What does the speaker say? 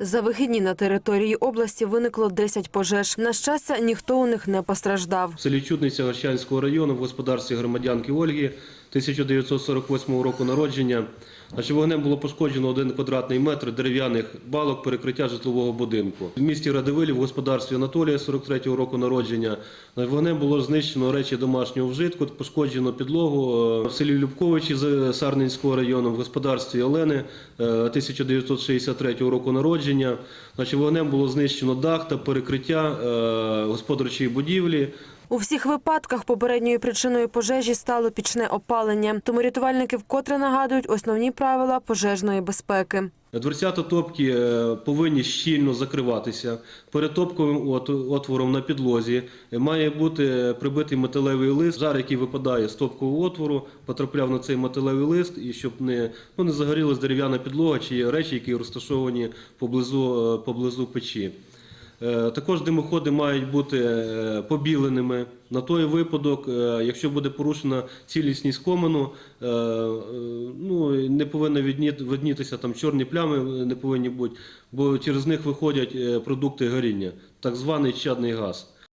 За вихідні на території області виникло 10 пожеж. На щастя, ніхто у них не постраждав. В селі Чудниця Горщанського району в господарстві громадянки Ольги 1948 року народження. Значить, вогнем було пошкоджено один квадратний метр дерев'яних балок перекриття житлового будинку. В місті Радивилі в господарстві Анатолія 43-го року народження. Вогнем було знищено речі домашнього вжитку, пошкоджено підлогу. Е, В селі Любковичі з Сарненського району в господарстві Олени е, 1963 року народження. Значить, вогнем було знищено дах та перекриття е, господарчої будівлі. У всіх випадках попередньою причиною пожежі стало пічне опалення. Тому рятувальники вкотре нагадують основні правила пожежної безпеки. Дверцята топки е, повинні щільно закриватися. Перед топковим отвором на підлозі має бути прибитий металевий лист. Жар, який випадає з топкового отвору, потрапляв на цей металевий лист, і щоб не, ну, не загорілась дерев'яна підлога чи речі, які розташовані поблизу, е, поблизу печі. Е, Також димоходи мають бути е, побіленими. На той випадок, е, якщо буде порушена цілісність комену, е, ну, не повинно виднітися там чорні плями, не повинні бути, бо через них виходять продукти горіння, так званий чадний газ.